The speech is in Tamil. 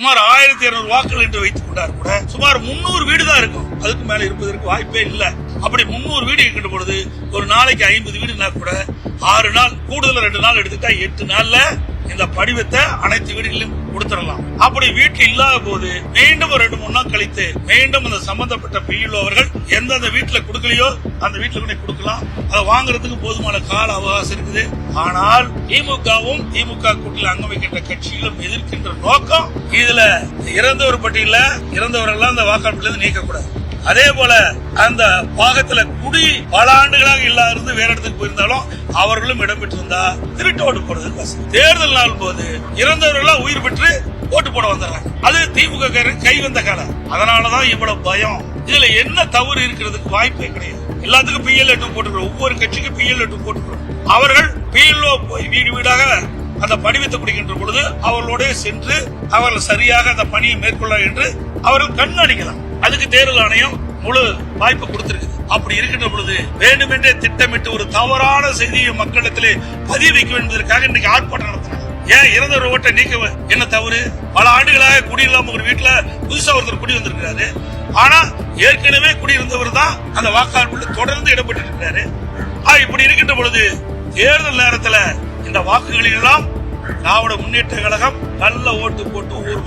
சுமார் ஆயிரத்தி இருநூறு வாக்குகள் என்று வைத்துக் கொண்டார் கூட சுமார் முன்னூறு வீடு தான் இருக்கும். அதுக்கு மேல இருப்பதற்கு வாய்ப்பே இல்ல. அப்படி முன்னூறு வீடு இருக்கின்ற பொழுது ஒரு நாளைக்கு ஐம்பது வீடுனா கூட ஆறு நாள் கூடுதல் ரெண்டு நாள் எடுத்துட்டா எட்டு நாள்ல இந்த படிவத்தை அனைத்து வீடுகளிலும் கொடுத்துடலாம். அப்படி வீட்டில் இல்லாத போது மீண்டும் ஒரு ரெண்டு மூணு நாள் கழித்து மீண்டும் அந்த சம்பந்தப்பட்ட பிஎல்ஓ அவர்கள் எந்தெந்த வீட்டுல கொடுக்கலையோ அந்த வீட்டுல கூட கொடுக்கலாம். அதை வாங்குறதுக்கு போதுமான கால அவகாசம் இருக்குது. ஆனால் திமுகவும் திமுக கூட்டில் அங்கம் வைக்கின்ற கட்சிகளும் எதிர்க்கின்ற நோக்கம் இதுல இறந்தவர் பட்டியல இறந்தவர்கள் அந்த வாக்காளர்கள் நீக்கக்கூடாது. அதே போல அந்த பாகத்துல குடி பல ஆண்டுகளாக இல்லாத இருந்து வேற இடத்துக்கு போயிருந்தாலும் அவர்களும் இடம்பெற்றிருந்தா திருட்டு ஓட்டு போடுறதுக்கு வசதி. தேர்தல் நாள் போது இறந்தவர்கள் உயிர் பெற்று ஓட்டு போட வந்துடுறாங்க. அது திமுக கை வந்த காலம் அதனாலதான் இவ்வளவு பயம். இதுல என்ன தவறு இருக்கிறதுக்கு வாய்ப்பே கிடையாது. எல்லாத்துக்கும் பிஎல் எட்டு போட்டுக்கிறோம். ஒவ்வொரு கட்சிக்கும் பிஎல் எட்டு போட்டுக்கிறோம். அவர்கள் பிஎல்ஓ போய் வீடு வீடாக அந்த படிவத்தை குடிக்கின்ற பொழுது அவர்களோட சென்று அவர்கள் சரியாக அந்த பணியை மேற்கொள்ள என்று அவர்கள் கண்காணிக்கலாம் அதுக்கு தேர்தல் ஆணையம் முழு வாய்ப்பு கொடுத்திருக்கு அப்படி இருக்கின்ற பொழுது வேண்டுமென்றே திட்டமிட்டு ஒரு தவறான செய்தியை மக்களிடத்திலே பதிய வைக்க என்பதற்காக இன்னைக்கு ஆர்ப்பாட்டம் நடத்தினாங்க. ஏன் இறந்த ஒரு ஓட்டை நீக்க என்ன தவறு? பல ஆண்டுகளாக குடியில்லாம ஒரு வீட்டுல புதுசா ஒருத்தர் குடி வந்திருக்கிறாரு. ஆனா ஏற்கனவே குடியிருந்தவர் தான் அந்த வாக்காளர்கள் தொடர்ந்து இடம்பெற்று இருக்கிறாரு இப்படி இருக்கின்ற பொழுது தேர்தல் நேரத்துல இந்த வாக்குகளில் எல்லாம் திராவிட முன்னேற்ற கழகம் நல்ல ஓட்டு போட்டு ஊர்